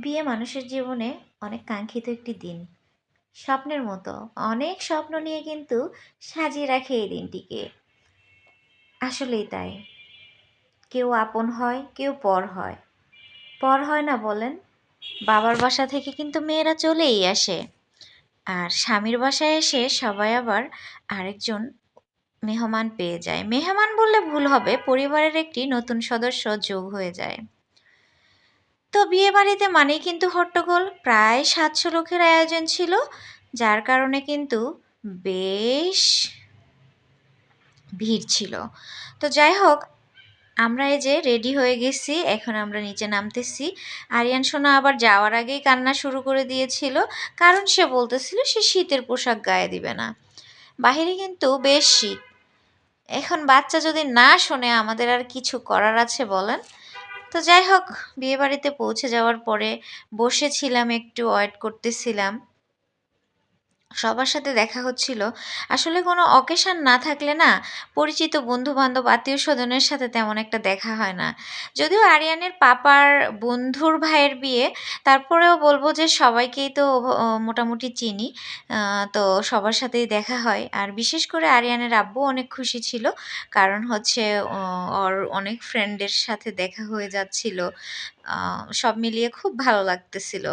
বিয়ে মানুষের জীবনে অনেক কাঙ্ক্ষিত একটি দিন। স্বপ্নের মতো অনেক স্বপ্ন নিয়ে কিন্তু সাজিয়ে রাখে এই দিনটিকে। আসলেই তাই। কেউ আপন হয়, কেউ পর হয়। পর হয় না বলেন, বাবার বাসা থেকে কিন্তু মেয়েরা চলেই আসে। আর স্বামীর বাসায় এসে সবাই আবার আরেকজন মেহমান পেয়ে যায়। মেহমান বললে ভুল হবে, পরিবারের একটি নতুন সদস্য যোগ হয়ে যায়। তো বিয়ে বাড়িতে মানেই কিন্তু হট্টগোল। প্রায় সাতশো লোকের আয়োজন ছিল, যার কারণে কিন্তু বেশ ভিড় ছিল। তো যাই হোক, আমরা এই যে রেডি হয়ে গেছি, এখন আমরা নিচে নামতেছি। আরিয়ান সোনা আবার যাওয়ার আগেই কান্না শুরু করে দিয়েছিল, কারণ সে বলতেছিল সে শীতের পোশাক গায়ে দিবে না। বাহিরে কিন্তু বেশ শীত। এখন বাচ্চা যদি না শোনে, আমাদের আর কিছু করার আছে বলেন? তো যাই হোক বিয়েবাড়িতে পৌঁছে যাওয়ার পরে বসেছিলাম একটু ওয়েট করতেছিলাম। সবার সাথে দেখা হচ্ছিল। আসলে কোনো অকেশান না থাকলে না পরিচিত বন্ধু বান্ধব আত্মীয় স্বজনের সাথে তেমন একটা দেখা হয় না। যদিও আরিয়ানের পাপার বন্ধুর ভাইয়ের বিয়ে, তারপরেও বলব যে সবাইকেই তো মোটামুটি চিনি। তো সবার সাথেই দেখা হয়। আর বিশেষ করে আরিয়ানের আব্বু অনেক খুশি ছিল, কারণ হচ্ছে ওর অনেক ফ্রেন্ডের সাথে দেখা হয়ে যাচ্ছিল। সব মিলিয়ে খুব ভালো লাগতেছিল।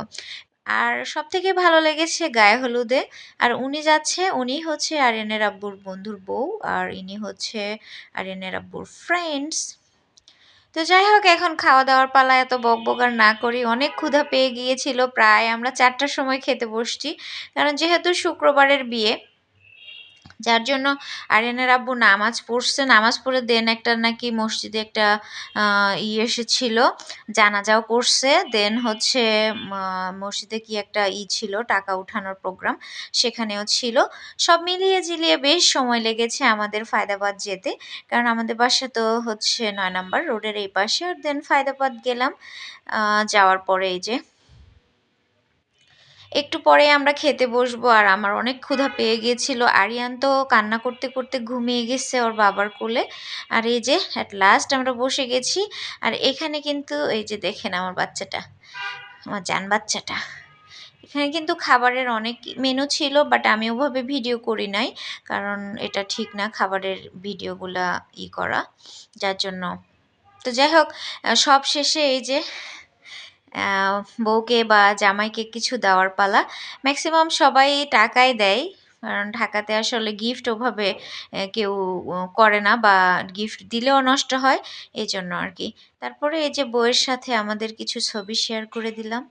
আর সব থেকে ভালো লেগেছে গায়ে হলুদে। আর উনি যাচ্ছে, উনি হচ্ছে আরিয়ানের আব্বুর বন্ধুর বউ, আর ইনি হচ্ছে আরিয়ানের আব্বুর ফ্রেন্ডস তো যাই হোক, এখন খাওয়া দাওয়ার পালা এত বক বকার না করি, অনেক ক্ষুধা পেয়ে গিয়েছিল। প্রায় আমরা চারটার সময় খেতে বসছি, কারণ যেহেতু শুক্রবারের বিয়ে যার জন্য আরিয়ানের আব্বু নামাজ পড়ছে। নামাজ পড়ে দেন একটা নাকি মসজিদে একটা ই এসেছিল, জানাজাও করছে। দেন হচ্ছে মসজিদে কি একটা ই ছিল, টাকা উঠানোর প্রোগ্রাম সেখানেও ছিল। সব মিলিয়ে জিলিয়ে বেশ সময় লেগেছে আমাদের ফায়দাবাদ যেতে। কারণ আমাদের বাসা তো হচ্ছে নয় নাম্বার রোডের এই পাশে। আর দেন ফায়দাবাদ গেলাম যাওয়ার পরে এই যে একটু পরে আমরা খেতে বসবো আর আমার অনেক ক্ষুধা পেয়ে গিয়েছিল। আরিয়ান তো কান্না করতে করতে ঘুমিয়ে গেছে ওর বাবার কোলে। আর এই যে অ্যাট লাস্ট আমরা বসে গেছি। আর এখানে কিন্তু, এই যে দেখেন আমার বাচ্চাটা, আমার জান বাচ্চাটা। এখানে কিন্তু খাবারের অনেক মেনু ছিল বাট আমি ওভাবে ভিডিও করি নাই, কারণ এটা ঠিক না খাবারের ভিডিওগুলা ই করা, যার জন্য। তো যাই হোক সব শেষে এই যে বউকে বা জামাইকে কিছু দেওয়ার পালা। ম্যাক্সিমাম সবাই টাকাই দেয়, কারণ ঢাকাতে আসলে গিফট ওভাবে কেউ করে না বা গিফট দিলেও নষ্ট হয় এই জন্য আর কি। তারপরে এই যে বইয়ের সাথে আমাদের কিছু ছবি শেয়ার করে দিলাম।